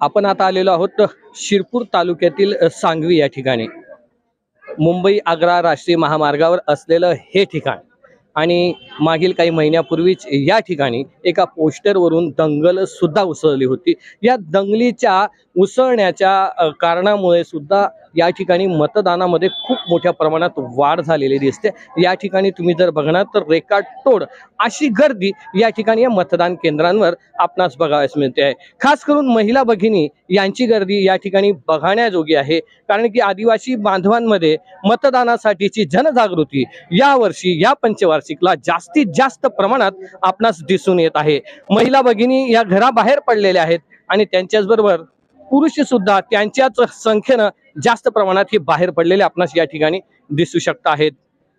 आपण आता आलेलो आहोत शिरपूर तालुक्यातील सांगवी या ठिकाणी. मुंबई आग्रा राष्ट्रीय महामार्गावर असलेलं हे ठिकाण. आणि मागील काही महिन्यापूर्वीच या ठिकाणी एका पोस्टरवरून दंगल सुद्धा उसळली होती. या दंगलीच्या उसळण्याच्या कारणामुळे सुद्धा या ठिकाणी मतदानामध्ये खूप मोठ्या प्रमाणात वाढ झालेली दिसते. या ठिकाणी तुम्ही जर बघणार तर रेकाटोड अशी गर्दी या ठिकाणी या मतदान केंद्रांवर आपणास बघावयास मिळते आहे. खास करून महिला भगिनी यांची गर्दी या ठिकाणी बघण्याजोगी आहे. कारण की आदिवासी बांधवांमध्ये मतदानासाठीची जनजागृती यावर्षी या पंचवार्षिकला जास्त जास्तीत जास्त प्रमाणात आपणास दिसून येत आहे. महिला भगिनी या घराबाहेर पडलेल्या आहेत आणि त्यांच्याचबरोबर पुरुष सुद्धा त्यांच्याच संख्येनं जास्त प्रमाणात हे बाहेर पडलेले आपणास या ठिकाणी दिसू शकत आहेत.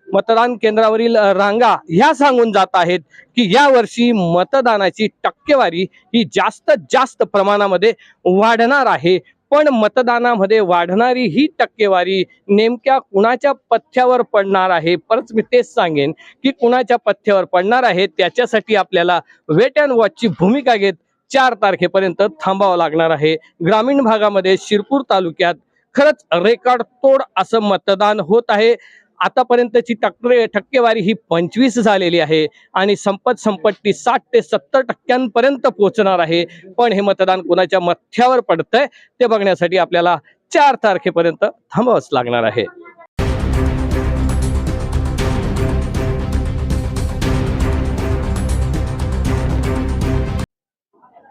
मतदान केंद्रावरील रांगा ह्या सांगून जात आहेत की या वर्षी मतदानाची टक्केवारी ही जास्त जास्त प्रमाणामध्ये वाढणार आहे. पण मतदानामध्ये वाढणारी ही टक्केवारी नेमक्या कुणाच्या पथ्यावर पडणार आहे? परत मी तेच सांगेन की कुणाच्या पथ्यावर पडणार आहे? त्याच्यासाठी आपल्याला वेट अँड वॉचची भूमिका घेत चार तारखेपर्यंत थांबावं लागणार आहे. ग्रामीण भागामध्ये शिरपूर तालुक्यात खरंच रेकॉर्ड तोड असं मतदान होत आहे. आतापर्यंतची टक्के टक्केवारी ही पंचवीस झालेली आहे आणि संपत संपत्ती साठ ते सत्तर टक्क्यांपर्यंत पोहोचणार आहे. पण हे मतदान कोणाच्या मथ्यावर पडतंय ते बघण्यासाठी आपल्याला चार तारखेपर्यंत थांबावंच लागणार आहे.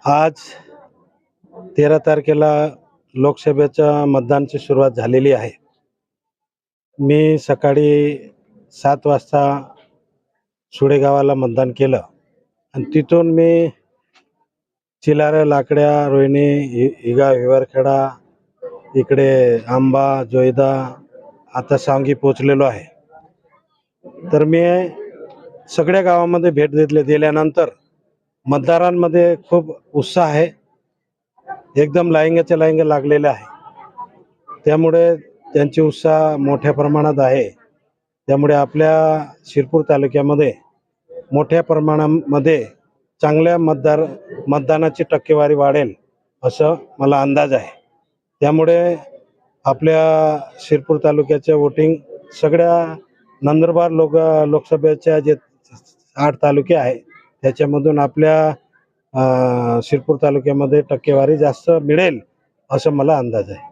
आज तेरा तारखेला लोकसभेच्या मतदानची सुरुवात झालेली आहे. मी सकाळी सात वाजता सुडेगावाला मतदान केलं. आणि तिथून मी चिलाऱ्या लाकड्या रोहिणी हि- हिगा हिवारखेडा इकडे आंबा जोईदा आता सांगी पोचलेलो आहे. तर मी सगळ्या गावामध्ये भेट देतले दिल्यानंतर मतदारांमध्ये खूप उत्साह आहे. एकदम लाईंगाच्या लाईंग लागलेले आहे. त्यामुळे त्यांची उत्साह मोठ्या प्रमाणात आहे. त्यामुळे आपल्या शिरपूर तालुक्यामध्ये मोठ्या प्रमाणामध्ये चांगल्या मतदार मतदानाची टक्केवारी वाढेल असं मला अंदाज आहे. त्यामुळे आपल्या शिरपूर तालुक्याचे वोटिंग सगळ्या नंदुरबार लोक लोकसभेच्या जे आठ तालुके आहे त्याच्यामधून आपल्या शिरपूर तालुक्यामध्ये टक्केवारी जास्त मिळेल असं मला अंदाज आहे.